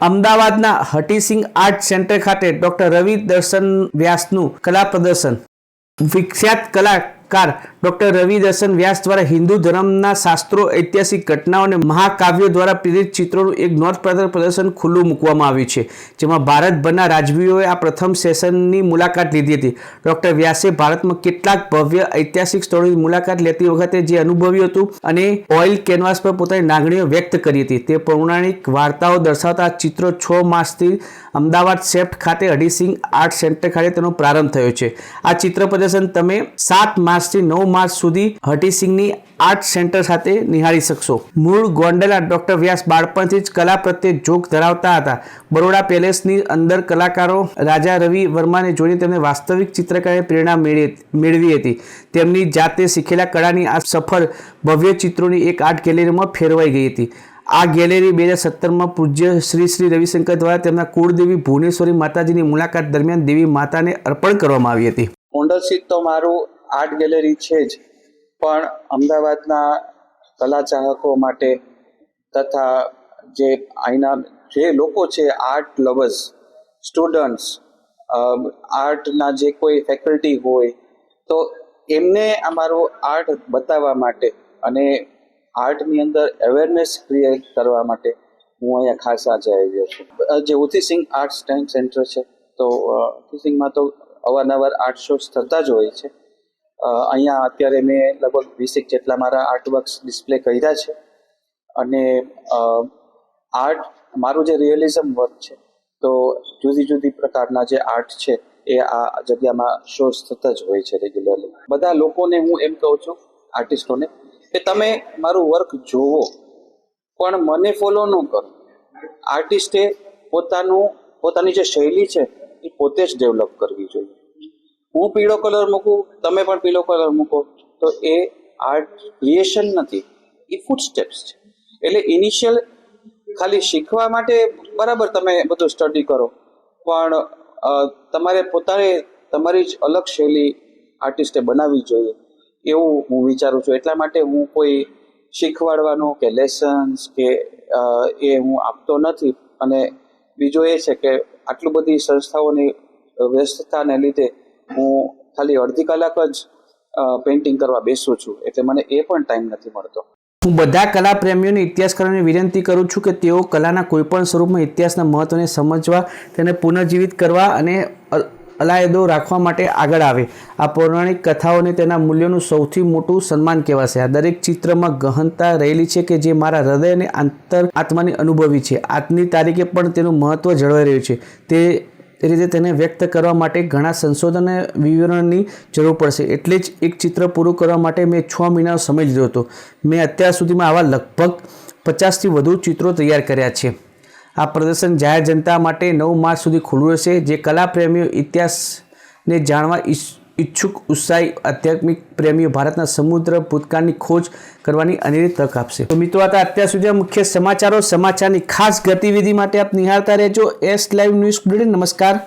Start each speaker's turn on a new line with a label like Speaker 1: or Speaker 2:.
Speaker 1: અમદાવાદના Hutheesing art centre ખાતે doctor Ravi Darshan વ્યાસનું કલા પ્રદર્શન. વિખ્યાત કલાકાર ડોક્ટર રવિ દર્શન વ્યાસ દ્વારા હિન્દુ ધર્મના શાસ્ત્રો, ઐતિહાસિક ઘટનાઓ અને મહાકાવ્યો દ્વારા પ્રેરિત ચિત્રોનું એક નોંધપાત્ર પ્રદર્શન ખુલ્લું મૂકવામાં આવ્યું છે, જેમાં ભારતભરના રાજવીઓએ આ પ્રથમ સેશનની મુલાકાત લીધી હતી. ડોક્ટર વ્યાસે ભારતમાં કેટલાક ભવ્ય ઐતિહાસિક સ્થળોની મુલાકાત લેતી વખતે જે અનુભવ્યું હતું અને ઓઇલ કેનવાસ પર પોતાની લાગણીઓ વ્યક્ત કરી હતી, તે પૌરાણિક વાર્તાઓ દર્શાવતા ચિત્રો છ માસથી અમદાવાદ સેફ્ટ ખાતે હડીસિંગ આર્ટ સેન્ટર ખાતે તેનો પ્રારંભ થયો છે. આ ચિત્ર પ્રદર્શન તમે સાત માસથી નવ માર્ચ સુધી હટીસિંગની આર્ટ સેન્ટર સાથે નિહાળી શકશો. મૂળ ગોંડલા ડોક્ટર વ્યાસ બાળપણથી જ કલા પ્રત્યે જોગ ધરાવતા હતા. બરોડા પેલેસની અંદર કલાકારો રાજા રવિ વર્માને જોઈને તેમને વાસ્તવિક ચિત્રકારે પ્રેરણા મેળવી હતી. તેમની જાતે શીખેલા કળાની આ સફળ ભવ્ય ચિત્રોની એક આર્ટ ગેલેરીમાં ફેરવાઈ ગઈ હતી. આ ગેલેરી બે હજાર સત્તરમાં પૂજ્ય શ્રી શ્રી રવિશંકર દ્વારા તેમના કુળદેવી ભુવનેશ્વરી માતાજીની મુલાકાત દરમિયાન દેવી માતાને અર્પણ કરવામાં આવી હતી.
Speaker 2: કુંડલસીત તો મારું આર્ટ ગેલેરી છે જ. પણ અમદાવાદના કલા ચાહકો માટે તથા જે અહીંના જે લોકો છે, આર્ટ લવર્સ, સ્ટુડન્ટ્સ આર્ટના જે કોઈ ફેકલ્ટી હોય, તો એમને અમારો આર્ટ બતાવવા માટે અને આર્ટની અંદર અવેરનેસ ક્રિએટ કરવા માટે હું અહીંયા ખાસ આજે આવ્યો છું. જે જે ઉથીસિંગ આર્ટ સ્ટેન્ડ સેન્ટર છે, તો ઉથીસિંગમાં તો અવારનવાર આર્ટ શોઝ થતા જ હોય છે. અહીંયા અત્યારે મેં લગભગ વીસેક જેટલા મારા આર્ટ વર્ક્સ ડિસ્પ્લે કર્યા છે. અને આર્ટ મારું જે રિયલિઝમ વર્ક છે, તો જુદી જુદી પ્રકારના જે આર્ટ છે, એ આ જગ્યામાં શોઝ થતા જ હોય છે રેગ્યુલરલી બધા લોકોને હું એમ કહું છું આર્ટિસ્ટોને કે તમે મારું વર્ક જોવો, પણ મને ફોલો ન કરો. આર્ટિસ્ટે પોતાનું, પોતાની જે શૈલી છે, એ પોતે જ ડેવલપ જોઈએ હું પીળો કલર મૂકું, તમે પણ પીળો કલર મૂકો, તો એ આર્ટ ક્રિએશન નથી, એ ફૂડ સ્ટેપ્સ છે. એટલે ઇનિશિયલ ખાલી શીખવા માટે બરાબર તમે બધું સ્ટડી કરો, પણ તમારે પોતાને તમારી જ અલગ શૈલી આર્ટિસ્ટે બનાવવી જોઈએ. એવું હું વિચારું છું. એટલા માટે હું કોઈ શીખવાડવાનો કે લેસન્સ કે એ હું આપતો નથી. અને બીજો એ છે કે આટલું બધી સંસ્થાઓની વ્યસ્તતાને લીધે હું ખાલી અડધી કલાક જ પેઇન્ટિંગ કરવા બેસું છું, એટલે મને એ પણ ટાઈમ નથી મળતો.
Speaker 1: હું બધા કલા પ્રેમીઓને ઇતિહાસકારોને વિનંતી કરું છું કે તેઓ કલાના કોઈપણ સ્વરૂપમાં ઇતિહાસના મહત્વને સમજવા, તેને પુનર્જીવિત કરવા અને અલાયદો રાખવા માટે આગળ આવે. આ પૌરાણિક કથાઓને તેના મૂલ્યોનું સૌથી મોટું સન્માન કહેવાશે. આ દરેક ચિત્રમાં ગહનતા રહેલી છે કે જે મારા હૃદય અને આંતર આત્માની અનુભવી છે. આજની તારીખે પણ તેનું મહત્વ જળવાઈ રહ્યું છે. તે રીતે તેને વ્યક્ત કરવા માટે ઘણા સંશોધન અને વિવરણની જરૂર પડશે. એટલે જ એક ચિત્ર પૂરું કરવા માટે મેં છ મહિનાનો સમય લીધો હતો. મેં અત્યાર સુધીમાં આવા લગભગ પચાસથી વધુ ચિત્રો તૈયાર કર્યા છે. આ પ્રદર્શન જાહેર જનતા માટે નવ માર્ચ સુધી ખુલ્લું રહેશે. જે કલા પ્રેમીઓ ઇતિહાસને જાણવા ઈચ્છ- ઈચ્છુક ઉત્સાહી આધ્યાત્મિક પ્રેમીઓ ભારતના સમુદ્ર ભૂતકાળની ખોજ કરવાની અનેરી તક આપશે. તો મિત્રો હતા અત્યાર સુધી મુખ્ય સમાચારો, સમાચારની ખાસ ગતિવિધિ માટે આપ નિહાળતા રહેજો. એસ લાઈવ ન્યૂઝ બુલેટિન નમસ્કાર.